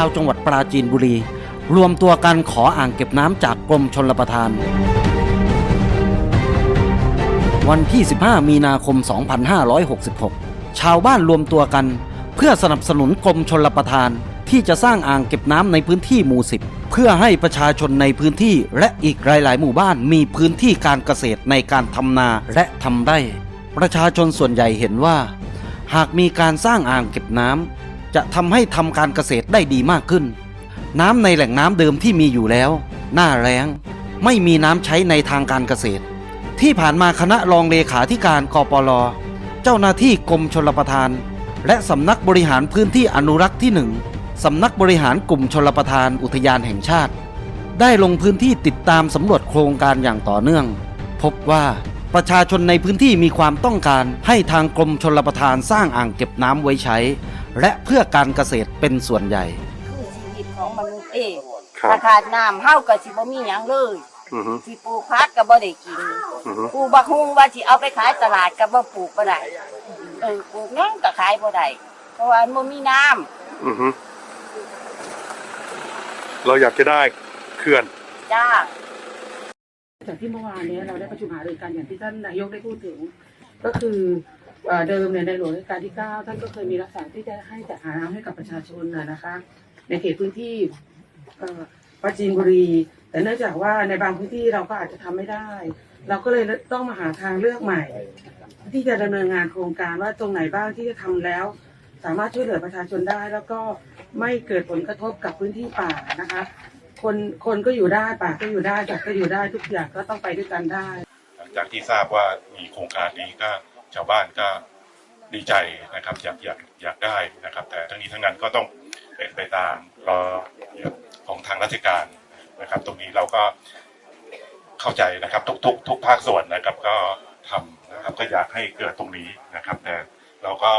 าวจังหวัดปราจีนบุรี รวมตัวกันขออ่างเก็บน้ำจากกรมชลประทาน วันที่ 15 มีนาคม 2566 ชาวบ้านรวมตัวกัน เพื่อสนับสนุนกรมชลประทาน ที่จะสร้างอ่างเก็บน้ำในพื้นที่หมู่ 10 เพื่อให้ประชาชนในพื้นที่และอีกหลาย ๆ หมู่บ้านมีพื้นที่การเกษตรในการทำนาและทำไร่ ประชาชนส่วนใหญ่เห็นว่า หากมีการสร้างอ่างเก็บน้ำ จะทำให้ทำการเกษตรได้ดีมากขึ้น น้ำในแหล่งน้ำเดิมที่มีอยู่แล้ว หน้าแล้ง ไม่มีน้ำใช้ในทางการเกษตร ที่ผ่านมาคณะรองเลขาธิการกปลเจ้าหน้าที่กรมชลประทาน และสำนักบริหารพื้นที่อนุรักษ์ที่หนึ่งสำนักบริหารกลุ่มชลประทานอุทยานแห่งชาติ ได้ลงพื้นที่ติดตามสำรวจโครงการอย่างต่อเนื่อง พบว่า ประชาชนในพื้นที่มีความต้องการให้ทางกรมชลประทานสร้างอ่างเก็บน้ำไว้ใช้ และเพื่อการเกษตรเป็นส่วนใหญ่ คือชีวิตของมนุษย์เองครับ ถ้าขาดน้ำเฮาก็สิบ่มีหยังเลยอือฮึ สิปลูกผักก็บ่ได้กินอือฮึ ปลูกบักฮุงว่าสิเอาไปขายตลาดก็บ่ปลูกบ่ได้เออปลูกหยังก็ขายบ่ได้เพราะว่ามันบ่มีน้ำอือฮึเราอยากจะได้เขื่อนจ้า จากที่เมื่อวานเนี้เราได้ประชุมหารือกันอย่างที่ท่านนายกได้พูดถึง ก็คือเอ่อเดิมเนี่ยในหลวงรัชกาลที่ 9 ท่านก็เคยมีรับสั่งที่จะให้จัดหาน้ำให้กับประชาชนนะนะคะ ในเขตพื้นที่ปราจีนบุรี แต่เนื่องจากว่าในบางพื้นที่เราก็อาจจะทำไม่ได้ เราก็เลยต้องมาหาทางเลือกใหม่ ที่จะดำเนินงานโครงการว่าตรงไหนบ้างที่จะทำแล้ว สามารถช่วยเหลือประชาชนได้ แล้วก็ไม่เกิดผลกระทบกับพื้นที่ป่านะคะ คนคนก็อยู่ได้ป่าก็อยู่ได้สัตว์ก็อยู่ได้ทุกอย่างก็ต้องไปด้วยกันได้ หลังจากที่ทราบว่ามีโครงการนี้ก็ชาวบ้านก็ดีใจนะครับอยากอยากอยากได้นะครับ แต่ทั้งนี้ทั้งนั้นก็ต้องเป็นไปตามรอของทางราชการนะครับ ตรงนี้เราก็เข้าใจนะครับ ทุกทุกทุกภาคส่วนนะครับ ก็ทำนะครับก็อยากให้เกิดตรงนี้นะครับ แต่เราก็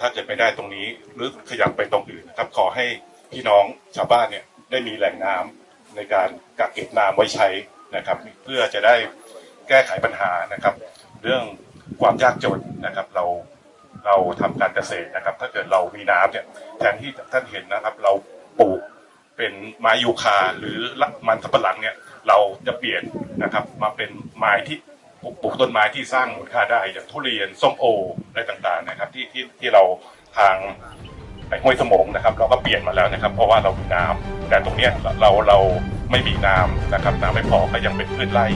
ถ้าเกิดไม่ได้ตรงนี้หรือขยับไปตรงอื่นนะครับ ขอให้พี่น้องชาวบ้านเนี่ย ได้มีแหล่งน้ำในการกักเก็บน้ำไว้ใช้นะครับ เพื่อจะได้แก้ไขปัญหานะครับ เรื่องความยากจนนะครับ เราเราทำการเกษตรนะครับ ถ้าเกิดเรามีน้ำเนี่ยแทนที่ท่านเห็นนะครับ เราปลูกเป็นไม้ยูคาหรือมันสำปะหลังเนี่ยเราจะเปลี่ยนนะครับมาเป็นไม้ที่ปลูกต้นไม้ที่สร้างมูลค่าได้อย่างทุเรียนส้มโออะไรต่างๆนะครับ ที่ที่ที่เราทาง ห้วยสมงนะครับเราก็เปลี่ยนมาแล้วนะครับ เพราะว่าเรามีน้ำแต่ตรงเนี้ยเราเราไม่มีน้ำนะครับน้ำไม่พอก็ยังเป็นพืชไร่